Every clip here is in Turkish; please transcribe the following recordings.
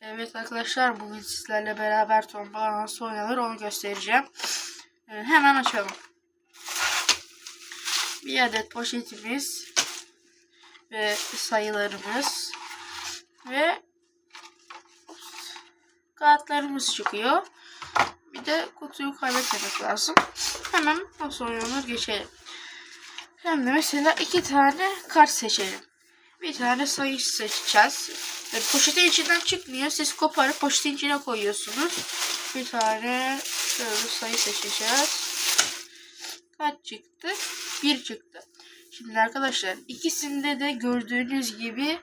Evet arkadaşlar bugün sizlerle beraber tombala nasıl oynanır onu göstereceğim. Ee, hemen açalım. Bir adet poşetimiz ve sayılarımız ve kağıtlarımız çıkıyor. Bir de kutuyu kaybetmemek lazım. Hemen nasıl oynanır geçelim. Hem de mesela iki tane kart seçelim. Bir tane sayı seçeceğiz. E, poşetin içinden çıkmıyor. Siz koparıp poşetin içine koyuyorsunuz. Bir tane şöyle sayı seçeceğiz. Kaç çıktı? Bir çıktı. Şimdi arkadaşlar ikisinde de gördüğünüz gibi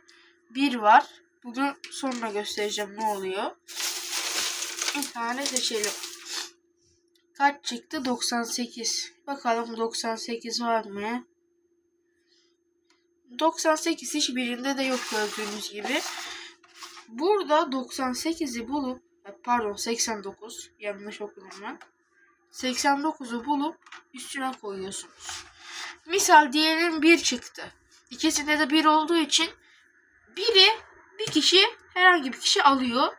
bir var. Bunu sonra göstereceğim ne oluyor. Bir tane seçelim. Kaç çıktı? 98. Bakalım 98 var mı? 98 hiçbirinde de yok gördüğünüz gibi. Burada 98'i bulup pardon 89 yanlış okudum ben. 89'u bulup üstüne koyuyorsunuz. Misal diyelim 1 çıktı. İkisinde de 1 olduğu için biri bir kişi herhangi bir kişi alıyor.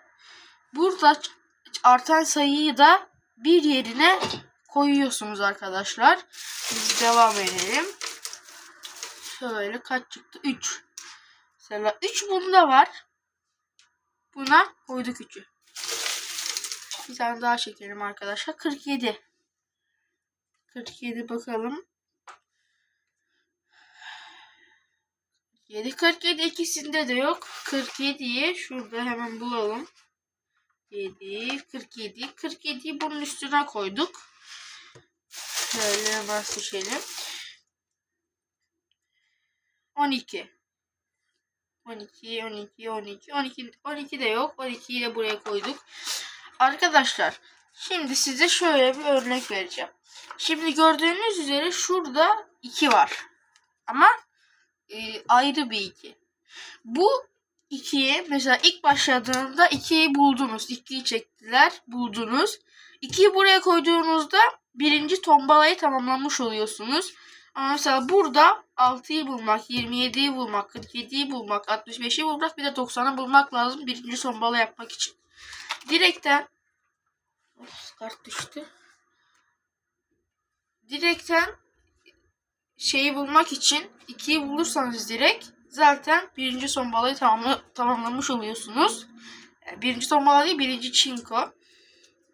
Burada artan sayıyı da bir yerine koyuyorsunuz arkadaşlar. Biz devam edelim. Şöyle kaç çıktı? 3. Mesela 3 bunda var. Buna koyduk 3'ü. Bir tane daha çekelim arkadaşlar. 47. 47 bakalım. 7 47 ikisinde de yok. 47'yi şurada hemen bulalım. 7 47 47'yi bunun üstüne koyduk. Şöyle hemen. 12 12 12 12 12 12 de yok. 12'yi de buraya koyduk. Arkadaşlar şimdi size şöyle bir örnek vereceğim. Şimdi gördüğünüz üzere şurada 2 var. Ama e, ayrı bir 2. Bu 2'yi mesela ilk başladığında 2'yi buldunuz. 2'yi çektiler buldunuz. 2'yi buraya koyduğunuzda birinci tombalayı tamamlamış oluyorsunuz. Ama mesela burada 6'yı bulmak, 27'yi bulmak, 47'yi bulmak, 65'i bulmak bir de 90'ı bulmak lazım birinci tombala yapmak için. Direkten Of, kart düştü. Direkten şeyi bulmak için 2'yi bulursanız direkt zaten birinci tombalayı tamamla, tamamlamış oluyorsunuz. Birinci tombala değil birinci çinko.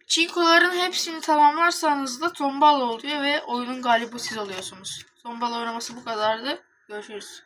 Çinkoların hepsini tamamlarsanız da tombala oluyor ve oyunun galibi siz oluyorsunuz. Tombala oynaması bu kadardı. Görüşürüz.